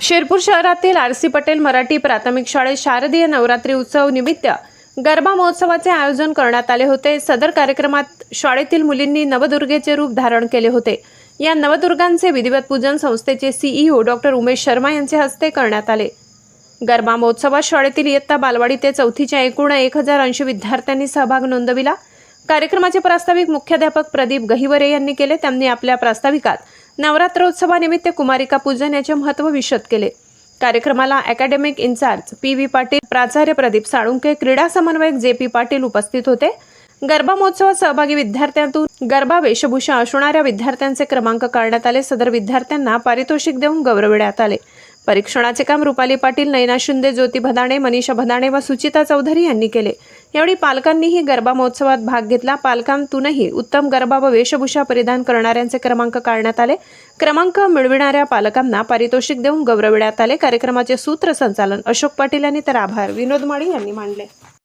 शिरपूर शहरातील R C Patel Marathi प्राथमिक शाळेत शारदीय नवरात्री उत्सव निमित्त गरबा महोत्सवाचे आयोजन करण्यात आले होते. सदर कार्यक्रमात शाळेतील मुलींनी नवदुर्गेचे रूप धारण केले होते. या नवदुर्गांचे विधिवत पूजन संस्थेचे सीईओ डॉक्टर उमेश शर्मा यांच्या हस्ते करण्यात आले. गरबा महोत्सवात शाळेतील इयत्ता बालवाडी ते चौथीच्या एकूण एक हजार ऐंशी विद्यार्थ्यांनी सहभाग नोंदविला. कार्यक्रमाचे प्रास्ताविक मुख्याध्यापक प्रदीप गहिवरे यांनी केले. त्यांनी आपल्या प्रास्ताविकात नवरात्रोत्सवानिमित्त कुमारिका पूजन याचे महत्त्व विशद केले. कार्यक्रमाला academic incharge P V Patil प्राचार्य प्रदीप साळुंके क्रीडा समन्वयक जे पी पाटील उपस्थित होते. गरबा महोत्सवात सहभागी विद्यार्थ्यांतून गरबा वेशभूषा असणाऱ्या विद्यार्थ्यांचे क्रमांक काढण्यात आले. सदर विद्यार्थ्यांना पारितोषिक देऊन गौरविण्यात आले. परीक्षणाचे काम रुपाली पाटील नयना शिंदे ज्योती भदाणे मनीषा भदाणे व सुचिता चौधरी यांनी केले. यावेळी पालकांनीही गरबा महोत्सवात भाग घेतला. पालकांतूनही उत्तम गरबा व वेशभूषा परिधान करणाऱ्यांचे क्रमांक काढण्यात आले. क्रमांक मिळविणाऱ्या पालकांना पारितोषिक देऊन गौरविण्यात आले. कार्यक्रमाचे सूत्रसंचालन अशोक पाटील यांनी तर आभार. विनोद माळी यांनी मांडले.